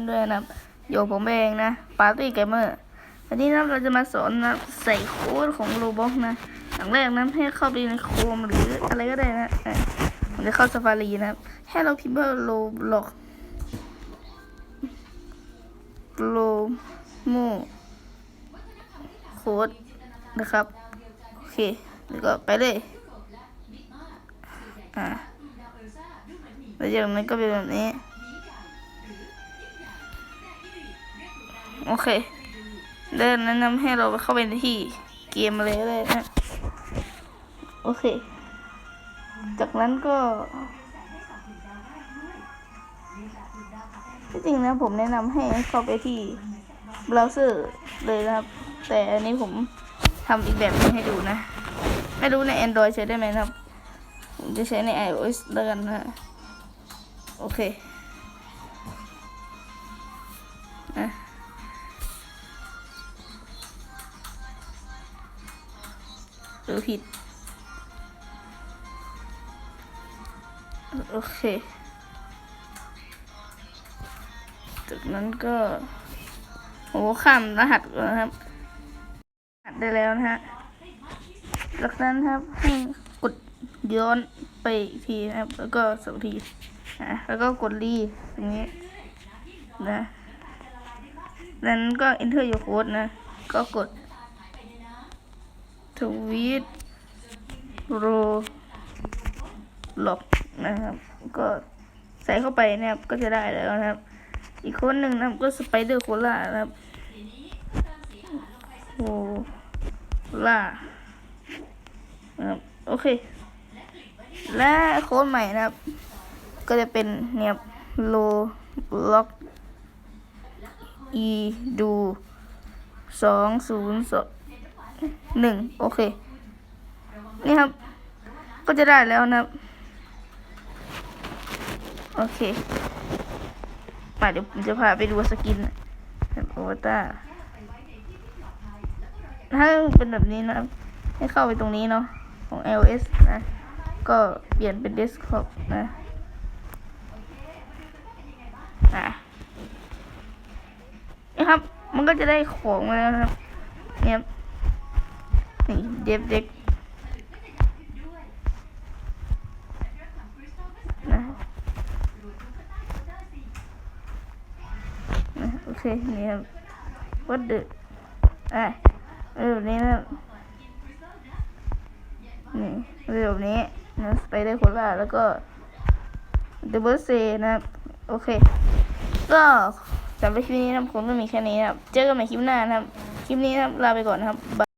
ทุกท่านด้วยนะครับโยผมเองนะปาร์ตี้เกมเมอร์วันนี้นะเราจะมาสอนนะใส่โค้ดของโรบ็อกนะอย่างแรกนะให้เข้าไปในโคมหรืออะไรก็ได้นะผมจะเข้าซาฟารีนะครับให้เราพิมพ์ว่าโรบล็อกโลโมโค้ดนะครับ โอเคแล้วก็ไปเลยอ่าแล้วจากนั้นก็เป็นแบบนี้ โอเค เดินแนะนำให้เราไปเข้าไปในที่เกมเลยก็ได้นะ โอเค จากนั้นก็ที่จริงนะผมแนะนำให้เข้าไปที่เบราว์เซอร์เลยนะครับ แต่อันนี้ผมทำอีกแบบหนึงให้ดูนะ ไม่รู้ใน Android ใช้ได้ไหมนะครับ ผมจะใช้ใน iOS แล้วกันนะ โอเค อผิด โอเค จากนั้นก็โอ้ข้ามรหัสก่อนนะครับรหัสได้แล้วนะฮะจากนั้นครับให้กดย้อนไปอีกทีนะครับ แล้วก็สองทีนะแล้วก็กดรีตรงนี้นะ นั้นก็ enter your code นะ ก็กด ทวีตโรล็อกนะครับ ก็ใส่เข้าไปนะครับก็จะได้แล้วนะครับ อีกคนหนึ่งนะครับก็สไปเดอร์โคล่านะครับโคล่านะครับโอเค และโค้ดใหม่นะครับ ก็จะเป็นเนี่ยโลล็อก e ดูสองศูนย์สอง หนึ่งโอเค นี่ครับ ก็จะได้แล้วนะครับ โอเค มาเดี๋ยวผมจะพาไปดูสกินแบบโอวตารถ้าเป็นแบบนี้นะครับ ให้เข้าไปตรงนี้เนาะของ iOS นะ ก็เปลี่ยนเป็น desktop นะอะนี่ครับ มันก็จะได้ของมาแล้วนะครับเนี่ย นี่เด็บเด็กนะนะโอเคนี่ครับ what the อะเออแบบนี้นะนี่เรื่องนี้นะสไปเดอร์โคล่าแล้วก็เดบเบิลเซนะครับโอเค ก็สำหรับคลิปนี้นะครับผมก็มีแค่นี้นะครับ เจอกันใหม่คลิปหน้านะครับ คลิปนี้นะครับลาไปก่อนนะครับ